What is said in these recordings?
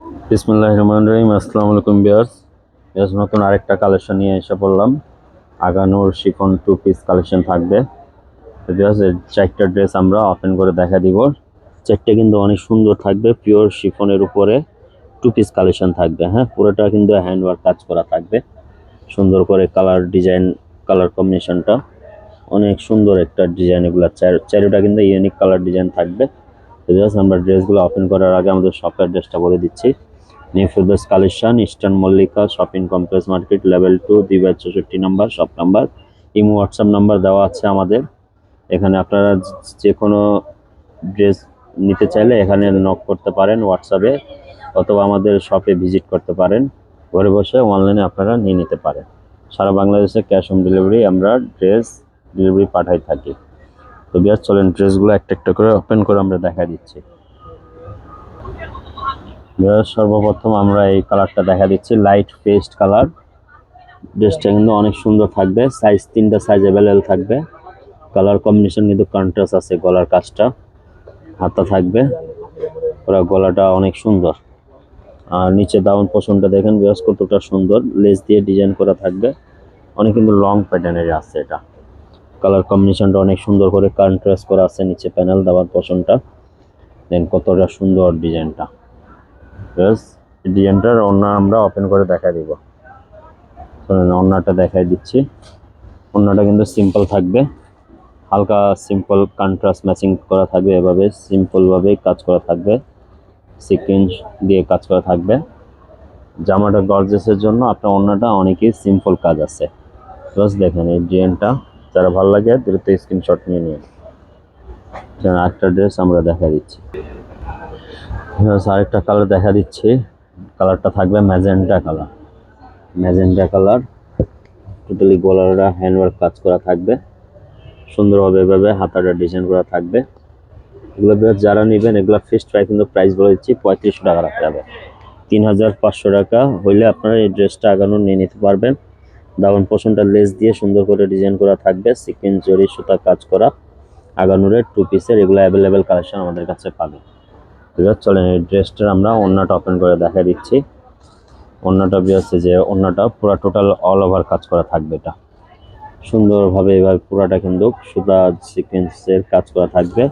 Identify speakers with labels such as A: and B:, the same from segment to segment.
A: বিসমুল্লাহ রহমান রহিম, আসসালামু আলাইকুম বিয়ার্স বিয়ার্স নতুন আরেকটা কালেকশন নিয়ে এসে পড়লাম। আগানোর শিফন টু পিস কালেকশন থাকবে। বিয়ার্স চারটা ড্রেস আমরা ওপেন করে দেখা দিব। চারটে কিন্তু অনেক সুন্দর থাকবে পিওর শিফনের উপরে টু পিস কালেকশন থাকবে হ্যাঁ? পুরোটা কিন্তু হ্যান্ড ওয়ার্ক কাজ করা থাকবে। সুন্দর করে কালার ডিজাইন কালার কম্বিনেশনটা অনেক সুন্দর একটা ডিজাইন এগুলো। চার- চারোটা কিন্তু ইউনিক কালার ডিজাইন থাকবে। তো জাস্ট আমরা ড্রেসগুলো ওপেন করার আগে আমাদের শপের ড্রেসটা বলে দিচ্ছি। New Firdous collection Eastern Mallika shopping complex market level two দুই চৌষট্টি number shop number imo WhatsApp number দেওয়া আছে আমাদের। এখানে আপনারা যে- যে কোনো ড্রেস নিতে চাইলে এখানে নক করতে পারেন হোয়াটসঅ্যাপে অথবা আমাদের শপে ভিজিট করতে পারেন। ঘরে বসে অনলাইনে আপনারা নিয়ে নিতে পারেন। সারা বাংলাদেশে ক্যাশ অন ডেলিভারি আমরা ড্রেস ডেলিভারি পাঠাই থাকি। তো বিয়ার চলেন ড্রেসগুলো একটা একটা করে ওপেন করে আমরা দেখা দিচ্ছি। বিয়ার সর্বপ্রথম আমরা এই কালারটা দেখা দিচ্ছি লাইট পেস্ট কালার ড্রেসটা কিন্তু অনেক সুন্দর থাকবে সাইজ তিনটা সাইজ অ্যাভেলেবেল থাকবে। কালার কম্বিনেশন কিন্তু কন্ট্রাস্ট আছে গলার কাজটা, হাতা থাকবে, পুরো গলাটা অনেক সুন্দর। আর নিচে দাউন পোষণটা দেখেন বিয়াস কতটা সুন্দর লেস দিয়ে ডিজাইন করা থাকবে। অনেক কিন্তু লং প্যাটার্নের আছে এটা। কালার কম্বিনেশনটা অনেক সুন্দর করে কন্ট্রাস্ট করা আছে নিচে প্যানেল দেওয়ার পোষণটা দেন কতটা সুন্দর ডিজাইনটা। ব্যাস ডিজাইনটার অন্য আমরা ওপেন করে দেখা দিব। অন্যটা দেখাই দিচ্ছি। অন্যটা কিন্তু সিম্পল থাকবে। হালকা সিম্পল কন্ট্রাস্ট ম্যাচিং করা থাকবে এভাবে সিম্পলভাবেই কাজ করা থাকবে। সিকুয়েন্স দিয়ে কাজ করা থাকবে। জামাটা গর্জেসের জন্য আপনার অন্যটা অনেকই সিম্পল কাজ আছে। বাস দেখেন এই ডিজাইনটা। যারা ভালো লাগে দ্রুত স্ক্রিনশট নিয়ে নিন একটা ড্রেস আমরা দেখা দিচ্ছি। Yes, আরেকটা কালার দেখা দিচ্ছি। কালারটা থাকবে magenta colour magenta colour totally গলারটা handwork কাজ করা থাকবে। সুন্দরভাবে এভাবে হাতাটা ডিজাইন করা থাকবে। এগুলো যারা নেবেন এগুলো ফিক্সড প্রাইস কিন্তু প্রাইস বলে দিচ্ছি পঁয়ত্রিশশো টাকা রাখা যাবে তিন হাজার পাঁচশো টাকা হইলে আপনারা এই ড্রেসটা আগানো নিয়ে নিতে পারবেন। দামন পোষণটা লেস দিয়ে সুন্দর করে ডিজাইন করা থাকবে। সিকিন জরি সুতা কাজ করা। আগানুরের টু পিসের এগুলো অ্যাভেলেবেল কালেকশন আমাদের কাছে পাবে। ঠিক আছে, চলেন এই ড্রেসটার আমরা অন্যটা ওপেন করে দেখা দিচ্ছি। অন্যটা বিয়েছে যে অন্যটা পুরো টোটাল অল ওভার কাজ করা থাকবে এটা। সুন্দরভাবে এভাবে পুরাটা কিন্তু সুতা সিকোয়েন্সের কাজ করা থাকবে।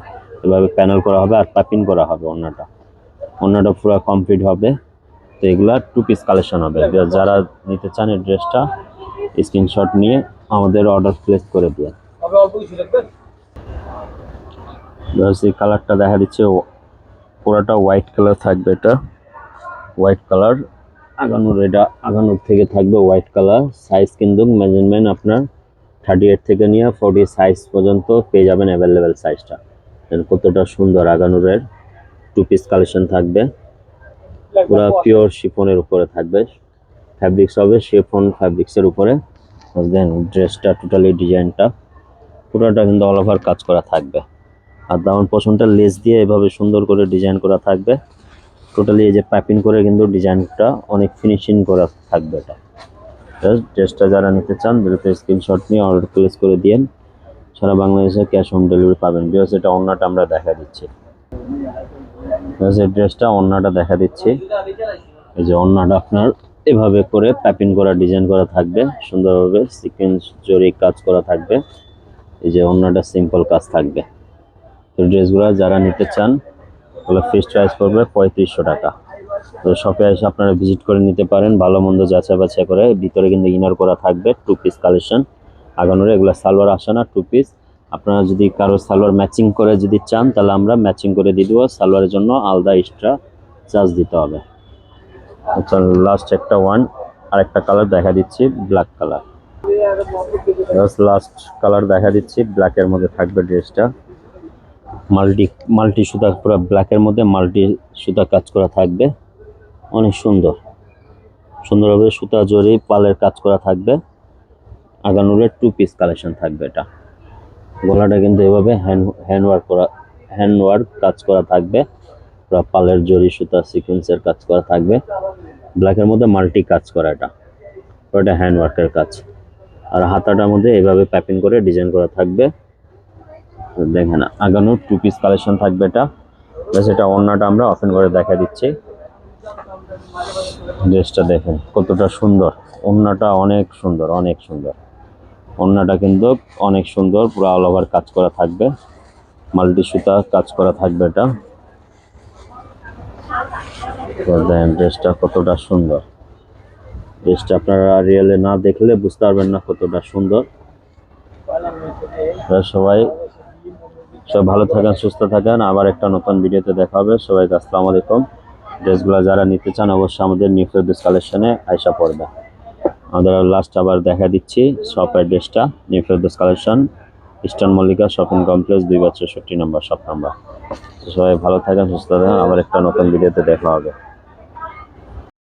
A: এভাবে প্যানেল করা হবে আর পাপিং করা হবে অন্যটা। অন্যটা পুরো কমপ্লিট হবে। তো এগুলা টু পিস কালেকশন হবে। যারা নিতে চান এই ড্রেসটা স্ক্রিনশট নিয়ে আমাদের অর্ডার প্লেস করে দিয়ে এই কালারটা দেখা দিচ্ছে পুরাটা হোয়াইট কালার থাকবে এটা। হোয়াইট কালার আগানোর এটা আগানোর থেকে থাকবে হোয়াইট কালার সাইজ কিন্তু মেজারমেন্ট আপনার থার্টি এইট থেকে নিয়ে ফোর্টি সাইজ পর্যন্ত পেয়ে যাবেন অ্যাভেলেবেল সাইজটা কতটা সুন্দর আগানুরের টু পিস কালেকশন থাকবে। পুরো পিওর শিফনের উপরে থাকবে। ফ্যাব্রিক্স হবে শিফন ফ্যাব্রিক্সের উপরে। দেন ড্রেসটা টোটালি ডিজাইনটা পুরোটা কিন্তু অল ওভার কাজ করা থাকবে। আর দাউন পোষণটা লেস দিয়ে এভাবে সুন্দর করে ডিজাইন করা থাকবে। টোটালি এই যে প্যাপিং করে কিন্তু ডিজাইনটা অনেক ফিনিশিং করা থাকবে এটা। ড্রেসটা যারা নিতে চান দ্রুত স্ক্রিনশট নিয়ে অর্ডার প্লেস করে দিয়েন। সারা বাংলাদেশে ক্যাশ হোম ডেলিভারি পাবেন। বিকজ এটা অন্যটা আমরা দেখা দিচ্ছি। ড্রেসটা অন্যটা দেখা দিচ্ছি। এই যে অন্যটা আপনার এভাবে করে প্যাপিং করা ডিজাইন করা থাকবে। সুন্দরভাবে সিকোয়েন্স জরি কাজ করা থাকবে। এই যে অন্যটা সিম্পল কাজ থাকবে। তো ড্রেসগুলো যারা নিতে চান, ওগুলো ফিক্সড প্রাইস পড়বে পঁয়ত্রিশশো টাকা। তো শপে এসে আপনারা ভিজিট করে নিতে পারেন। ভালো মন্দ যাচাই বাছাই করে ভিতরে কিন্তু ইনার করা থাকবে টু পিস কালেকশন আগানোর এগুলো সালোয়ার আসে না টু পিস আপনারা যদি কারও সালোয়ার ম্যাচিং করে যদি চান, তাহলে আমরা ম্যাচিং করে দিয়ে দেবো। সালোয়ারের জন্য আলাদা এক্সট্রা চার্জ দিতে হবে। আচ্ছা লাস্ট একটা ওয়ান আর একটা কালার দেখা দিচ্ছি ব্ল্যাক কালার লাস্ট কালার দেখা দিচ্ছি ব্ল্যাকের মধ্যে থাকবে ড্রেসটা মাল্টি মাল্টি সুতা, পুরো ব্ল্যাকের মধ্যে মাল্টি সুতা কাজ করা থাকবে। অনেক সুন্দর। সুন্দরভাবে সুতা জড়ি, পালের কাজ করা থাকবে। আগানুরের টু পিস কালেকশন থাকবে এটা। গলাটা কিন্তু এভাবে হ্যান্ড হ্যান্ড ওয়ার্ক করা হ্যান্ড ওয়ার্ক কাজ করা থাকবে। পুরো পালের জরি সুতা সিকুয়েন্সের কাজ করা থাকবে। ব্ল্যাকের মধ্যে মাল্টি কাজ করা এটা। এটা হ্যান্ড ওয়ার্কের কাজ। আর হাতাটার মধ্যে এভাবে প্যাপিং করে ডিজাইন করা থাকবে। দেখেন, আগানো টু পিস কালেকশন থাকবে এটা। এটা অন্যটা আমরা ওপেন করে দেখা দিচ্ছি। ড্রেসটা দেখেন, কতটা সুন্দর। ওড়নাটা অনেক সুন্দর অনেক সুন্দর। ওড়নাটা কিন্তু অনেক সুন্দর, পুরো অল ওভার কাজ করা থাকবে। মাল্টি সুতা কাজ করা থাকবে এটা। দেখেন ড্রেসটা কতটা সুন্দর। ড্রেসটা আপনারা রিয়েলে না দেখলে বুঝতে পারবেন না কতটা সুন্দর। সবাই সব ভালো থাকেন, সুস্থ থাকেন। আবার একটা নতুন ভিডিওতে দেখা হবে। সবাইকে আসসালামু আলাইকুম। ড্রেসগুলো যারা নিতে চান অবশ্যই আমাদের নিউ ফেরদৌস কালেকশনে আইসা পড়বে। আমাদের লাস্ট আবার দেখা দিচ্ছি শপ অ্যাড্রেসটা new Ferdous collection Eastern Mallika shopping complex, দুই বছর ছষট্টি নম্বর শপ নাম্বার। সবাই ভালো থাকেন, সুস্থ থাকেন। আবার একটা নতুন ভিডিওতে দেখা হবে।